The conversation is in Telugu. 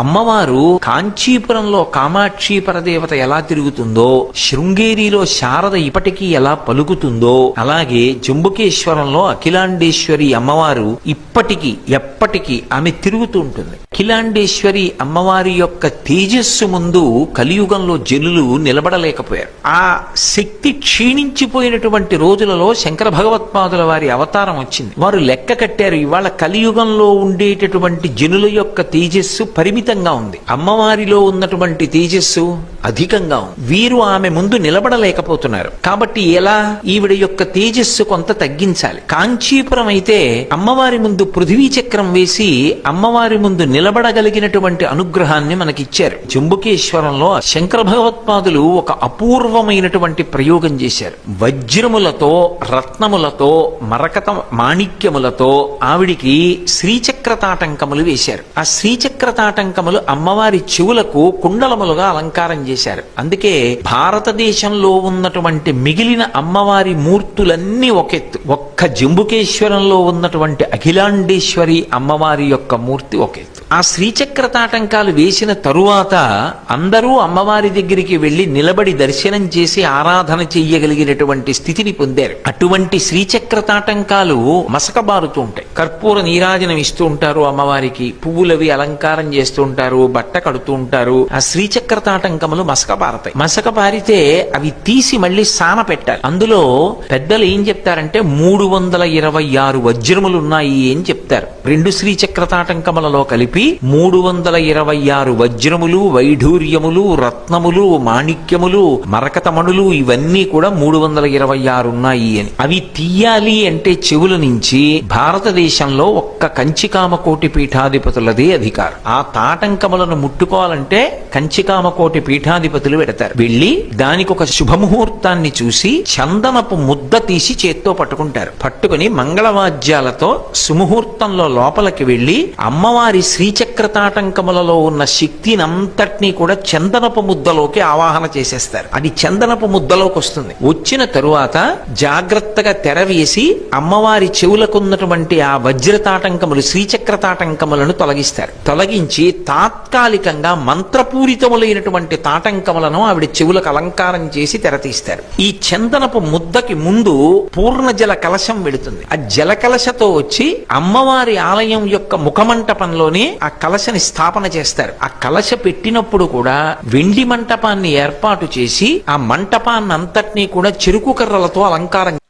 అమ్మవారు కాంచీపురంలో కామాక్షి పరదేవత ఎలా తిరుగుతుందో శృంగేరిలో శారద ఇప్పటికీ ఎలా పలుకుతుందో అలాగే జంబుకేశ్వరంలో అఖిలాండేశ్వరి అమ్మవారు ఇప్పటికీ ఎప్పటికీ ఆమె తిరుగుతూ ఉంటుంది. అఖిలాండేశ్వరి అమ్మవారి యొక్క తేజస్సు ముందు కలియుగంలో జనులు నిలబడలేకపోయారు. ఆ శక్తి క్షీణించిపోయినటువంటి రోజులలో శంకర భగవత్పాదుల వారి అవతారం వచ్చింది. వారు లెక్క కట్టారు ఇవాళ కలియుగంలో ఉండేటటువంటి జనుల యొక్క తేజస్సు పరిమితంగా ఉంది. అమ్మవారిలో ఉన్నటువంటి తేజస్సు అధికంగా ఉంది. వీరు ఆమె ముందు నిలబడలేకపోతున్నారు. కాబట్టి ఎలా ఈవిడ యొక్క తేజస్సు కొంత తగ్గించాలి. కాంచీపురం అయితే అమ్మవారి ముందు పృథ్వీ చక్రం వేసి అమ్మవారి ముందు నిలబడగలిగినటువంటి అనుగ్రహాన్ని మనకిచ్చారు. జంబుకేశ్వరంలో శంకర భగవత్పాదులు ఒక అపూర్వమైనటువంటి ప్రయోగం చేశారు. వజ్రములతో రత్నములతో మరకత మాణిక్యములతో ఆవిడికి శ్రీచక్ర తాటంకములు వేశారు. ఆ శ్రీచక్ర తాటంకములు అమ్మవారి చెవులకు కుండలములుగా అలంకారం చేశారు. అందుకే భారతదేశంలో ఉన్నటువంటి మిగిలిన అమ్మవారి మూర్తులన్నీ ఒకెత్తు. ఒక్క జంబుకేశ్వరంలో ఉన్నటువంటి అఖిలాండేశ్వరి అమ్మవారి యొక్క మూర్తి ఒకెత్తు. ఆ శ్రీచక్ర తాటంకాలు వేసిన తరువాత అందరూ అమ్మవారి దగ్గరికి వెళ్ళి నిలబడి దర్శనం చేసి ఆరాధన చెయ్యగలిగినటువంటి స్థితిని పొందారు. అటువంటి శ్రీచక్ర తాటంకాలు మసకబారుతూ ఉంటాయి. కర్పూర నీరాజనం ఇస్తూ ఉంటారు అమ్మవారికి. పువ్వులవి అలంకారం చేస్తూ ఉంటారు బట్ట కడుతూ ఉంటారు. ఆ శ్రీచక్ర తాటంకములు మసకబారతాయి. మసకబారితే అవి తీసి మళ్ళీ సాన పెట్టాలి. అందులో పెద్దలు ఏం చెప్తారంటే మూడు వందల ఇరవై ఆరు వజ్రములు ఉన్నాయి అని చెప్తారు. రెండు శ్రీచక్ర తాటంకములలో కలిపి మూడు వందల ఇరవై ఆరు వజ్రములు వైఢూర్యములు రత్నములు మాణిక్యములు మరకతమణులు ఇవన్నీ కూడా మూడు వందల ఇరవై ఆరు ఉన్నాయి అని. అవి తీయాలి అంటే చెవుల నుంచి భారతదేశంలో ఒక్క కంచికామకోటి పీఠాధిపతులదే అధికారం. ఆ తాటంకములను ముట్టుకోవాలంటే కంచికామకోటి పీఠాధిపతులు పెడతారు. వెళ్ళి దానికి ఒక శుభముహూర్తాన్ని చూసి చందనపు ముద్ద తీసి చేత్తో పట్టుకుంటారు. పట్టుకుని మంగళవాద్యాలతో సుముహూర్తంలో లోపలికి వెళ్ళి అమ్మవారి శ్రీచక్ర తాటంకములలో ఉన్న శక్తిని అంతటినీ కూడా చందనపు ముద్దలోకి ఆవాహన చేసేస్తారు. అది చందనపు ముద్దలోకి వస్తుంది వచ్చిన తరువాత జాగ్రత్తగా తెర వేసి అమ్మవారి చెవులకున్నటువంటి ఆ వజ్రతాట తాటంకములు శ్రీచక్ర తాటంకములను తొలగిస్తారు. తొలగించి తాత్కాలికంగా మంత్రపూరితములైనటువంటి తాటంకములను ఆవిడ చెవులకు అలంకారం చేసి తెరతీస్తారు. ఈ చందనపు ముద్దకి ముందు పూర్ణ జల కలశం వెళుతుంది. ఆ జల కలశతో వచ్చి అమ్మవారి ఆలయం యొక్క ముఖమంటపంలోనే ఆ కలశని స్థాపన చేస్తారు. ఆ కలశ పెట్టినప్పుడు కూడా వెండి మంటపాన్ని ఏర్పాటు చేసి ఆ మంటపాన్నంతటినీ కూడా చెరుకు కర్రలతో అలంకారం